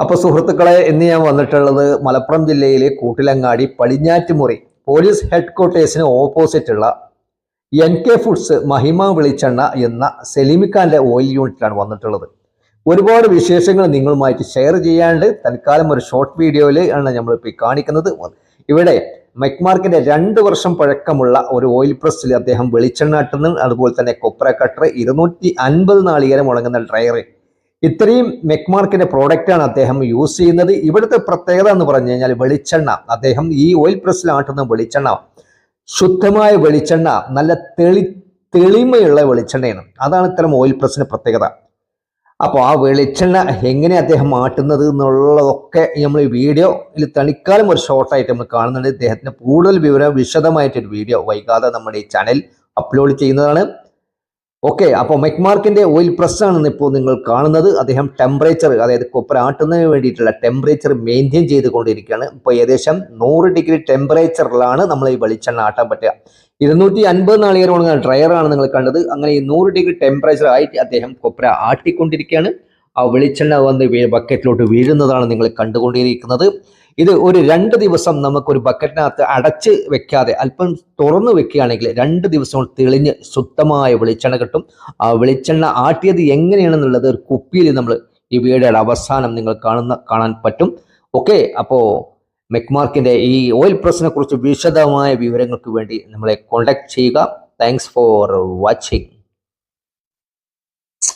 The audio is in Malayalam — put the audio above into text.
അപ്പൊ സുഹൃത്തുക്കളെ ഇന്ന് ഞാൻ വന്നിട്ടുള്ളത് മലപ്പുറം ജില്ലയിലെ കൂട്ടിലങ്ങാടി പടിഞ്ഞാറ്റുമുറി പോലീസ് ഹെഡ് ക്വാർട്ടേഴ്സിന് ഓപ്പോസിറ്റ് ഉള്ള എൻ കെ ഫുഡ്സ് മഹിമ വിളിച്ചെണ്ണ എന്ന സെലിമിക്കാന്റെ ഓയിൽ യൂണിറ്റിലാണ് വന്നിട്ടുള്ളത്. ഒരുപാട് വിശേഷങ്ങൾ നിങ്ങളുമായിട്ട് ഷെയർ ചെയ്യാണ്ട് തൽക്കാലം ഒരു ഷോർട്ട് വീഡിയോയിൽ ആണ് നമ്മളിപ്പോൾ കാണിക്കുന്നത്. ഇവിടെ മെക്മാർക്കിന്റെ രണ്ട് വർഷം പഴക്കമുള്ള ഒരു ഓയിൽ പ്രസ്സിൽ അദ്ദേഹം വെളിച്ചെണ്ണ അതുപോലെ തന്നെ കൊപ്ര കട്ടർ ഇരുന്നൂറ്റി അൻപത് നാളികേരം ഉണങ്ങുന്ന ഡ്രയർ ഇത്രയും മെക്മാർക്കിന്റെ പ്രോഡക്റ്റ് ആണ് അദ്ദേഹം യൂസ് ചെയ്യുന്നത്. ഇവിടുത്തെ പ്രത്യേകത എന്ന് പറഞ്ഞു കഴിഞ്ഞാൽ വെളിച്ചെണ്ണ. അദ്ദേഹം ഈ ഓയിൽ പ്രസ്സിൽ ആട്ടുന്ന വെളിച്ചെണ്ണ. ശുദ്ധമായ വെളിച്ചെണ്ണ നല്ല തെളി തെളിമയുള്ള വെളിച്ചെണ്ണയാണ്. അതാണ് ഇത്തരം ഓയിൽ പ്രസ്സിന്റെ പ്രത്യേകത. അപ്പോൾ ആ വെളിച്ചെണ്ണ എങ്ങനെ അദ്ദേഹം ആട്ടുന്നത് എന്നുള്ളതൊക്കെ നമ്മൾ ഈ വീഡിയോയിൽ തണിക്കാലം ഒരു ഷോർട്ടായിട്ട് നമ്മൾ കാണുന്നുണ്ട്. ഇദ്ദേഹത്തിന് കൂടുതൽ വിവരം വിശദമായിട്ടൊരു വീഡിയോ വൈകാതെ നമ്മുടെ ഈ ചാനൽ അപ്ലോഡ് ചെയ്യുന്നതാണ്. ഓക്കെ അപ്പോൾ മെക്മാർക്കിന്റെ ഓയിൽ പ്രസ് ആണ് ഇപ്പോൾ നിങ്ങൾ കാണുന്നത്. അദ്ദേഹം ടെമ്പറേച്ചർ അതായത് കൊപ്പര ആട്ടുന്നതിന് വേണ്ടിയിട്ടുള്ള ടെമ്പറേച്ചർ മെയിന്റെയിൻ ചെയ്തുകൊണ്ടിരിക്കുകയാണ്. ഇപ്പോൾ ഏകദേശം നൂറ് ഡിഗ്രി ടെമ്പറേച്ചറിലാണ് നമ്മൾ ഈ വെളിച്ചെണ്ണ ആട്ടാൻ പറ്റുക. ഇരുന്നൂറ്റി അൻപത് നാളികേരം ഡ്രയർ നിങ്ങൾ കണ്ടത്. അങ്ങനെ ഈ നൂറ് ഡിഗ്രി ടെമ്പറേച്ചർ ആയിട്ട് അദ്ദേഹം കൊപ്ര ആട്ടിക്കൊണ്ടിരിക്കുകയാണ്. ആ വെളിച്ചെണ്ണ വന്ന് ബക്കറ്റിലോട്ട് വീഴുന്നതാണ് നിങ്ങൾ കണ്ടുകൊണ്ടിരിക്കുന്നത്. ഇത് ഒരു രണ്ട് ദിവസം നമുക്കൊരു ബക്കറ്റിനകത്ത് അടച്ച് വെക്കാതെ അല്പം തുറന്നു വെക്കുകയാണെങ്കിൽ രണ്ട് ദിവസം തെളിഞ്ഞ് ശുദ്ധമായ വെളിച്ചെണ്ണ കിട്ടും. ആ വെളിച്ചെണ്ണ ആട്ടിയത് എങ്ങനെയാണെന്നുള്ളത് ഒരു കുപ്പിയിൽ നമ്മൾ ഈ വീഡിയോയുടെ അവസാനം നിങ്ങൾ കാണുന്ന കാണാൻ പറ്റും. ഓക്കെ അപ്പോൾ മെക്മാർക്കിന്റെ ഈ ഓയിൽ പ്രസിനെക്കുറിച്ച് വിശദമായ വിവരങ്ങൾക്ക് വേണ്ടി നമ്മളെ കോണ്ടാക്ട് ചെയ്യുക. Thanks for watching.